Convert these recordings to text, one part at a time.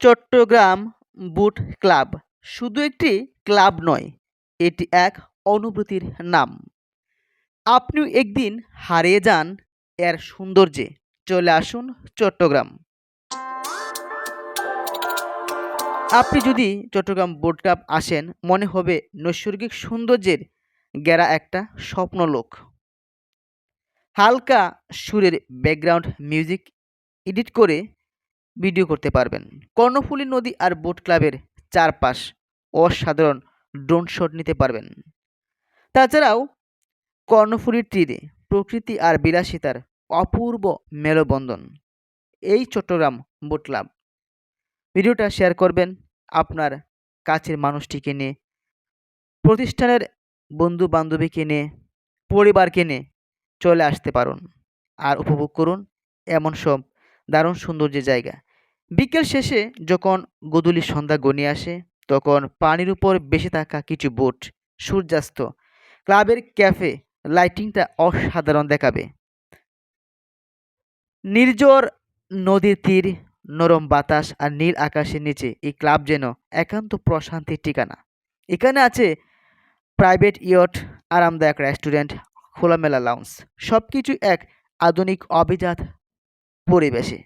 চট্টগ্রাম বুট club. শুধু একটি club নয়, এটি এক অনুভূতির নাম। আপনিও একদিন হারিয়ে যান এর সৌন্দর্যে। চলে আসুন চট্টগ্রাম। আপনি যদি চট্টগ্রাম বোট ক্লাব আসেন, মনে হবে নৈসর্গিক সৌন্দর্যের গেরা একটা স্বপ্নলোক। হালকা সুরের ব্যাকগ্রাউন্ড মিউজিক এডিট করে ভিডিও করতে পারবেন। কর্ণফুলী নদী আর বোট ক্লাবের চারপাশ অসাধারণ ড্রোন শট নিতে পারবেন। তাছাড়াও কর্ণফুলীর তীরে প্রকৃতি আর বিলাসিতার অপূর্ব মেলবন্ধন। এই চট্টগ্রাম বোট ক্লাব। ভিডিওটা শেয়ার করবেন আপনার কাছের মানুষটিকে নিয়ে, প্রতিষ্ঠানের বন্ধু বান্ধবীকে নিয়ে, পরিবারকে নিয়ে চলে আসতে পারুন। আর উপভোগ করুন এমন সব দারুণ সৌন্দর্যের জায়গা। বিকেল শেষে যখন গোধূলি সন্ধ্যা গনিয়ে আসে, তখন পানির উপর বেশি থাকা কিছু বোট, সূর্যাস্ত, ক্লাবের ক্যাফে লাইটিংটা অসাধারণ দেখাবে। নির্জর নদীর তীর, নরম বাতাস আর নীল আকাশের নিচে এই ক্লাব যেন একান্ত প্রশান্তির ঠিকানা। এখানে আছে প্রাইভেট ইয়ট, আরামদায়ক রেস্টুরেন্ট, খোলামেলা লাউন্স সব কিছু এক আধুনিক অভিজাত পরিবেশে।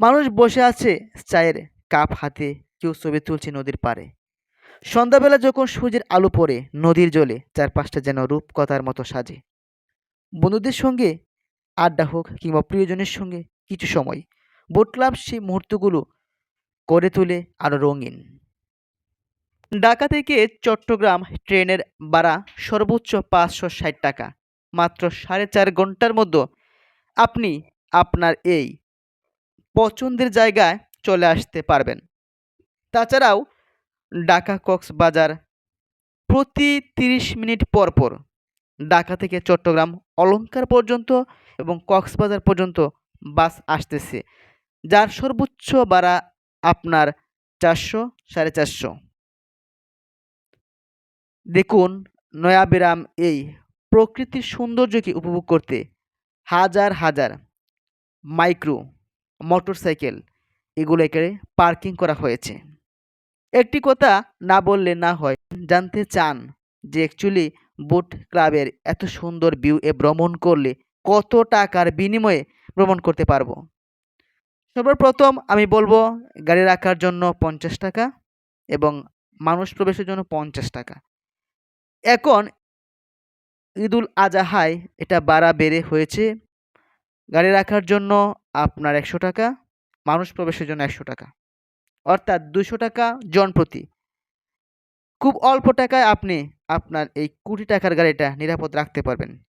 মানুষ বসে আছে চায়ের কাপ হাতে, কেউ ছবি তুলছে নদীর পাড়ে। সন্ধ্যাবেলা যখন সূর্যের আলো পড়ে, নদীর জলে চারপাশটা যেন রূপকথার মতো সাজে। বন্ধুদের সঙ্গে আড্ডা হোক কিংবা প্রিয়জনের সঙ্গে কিছু সময় বোট ক্লাব সেই মুহূর্তগুলো করে তোলে আরও রঙিন। ঢাকা থেকে চট্টগ্রাম ট্রেনের ভাড়া সর্বোচ্চ পাঁচশো ষাট টাকা, মাত্র সাড়ে চার ঘণ্টার মধ্যে। আপনি, আপনার এই পছন্দের জায়গায় চলে আসতে পারবেন। তাছাড়াও ঢাকা কক্সবাজার প্রতি তিরিশ মিনিট পর পর ঢাকা থেকে চট্টগ্রাম অলঙ্কার পর্যন্ত এবং কক্সবাজার পর্যন্ত বাস আসতেছে, যার সর্বোচ্চ ভাড়া আপনার চারশো সাড়ে চারশো। দেখুন, নয়াবিরাম এই প্রকৃতির সৌন্দর্যকে উপভোগ করতে হাজার হাজার মাইক্রো মোটরসাইকেল, এগুলো এখানে পার্কিং করা হয়েছে। একটি কথা না বললে না হয়, জানতে চান যে অ্যাকচুয়ালি বোট ক্লাবের এত সুন্দর ভিউ এ ভ্রমণ করলে কত টাকার বিনিময়ে ভ্রমণ করতে পারব? সর্বপ্রথম আমি বলব গাড়ি রাখার জন্য পঞ্চাশ টাকা এবং মানুষ প্রবেশের জন্য পঞ্চাশ টাকা। এখন ঈদুল আজাহায় এটা বাড়া বেড়ে হয়েছে। গাড়ি রাখার জন্য আপনার একশো টাকা, মানুষ প্রবেশের জন্য একশো টাকা। অর্থাৎ দুশো টাকা জন প্রতি। খুব অল্প টাকায় আপনি আপনার এই কুড়ি টাকার গাড়িটা নিরাপদ রাখতে পারবেন।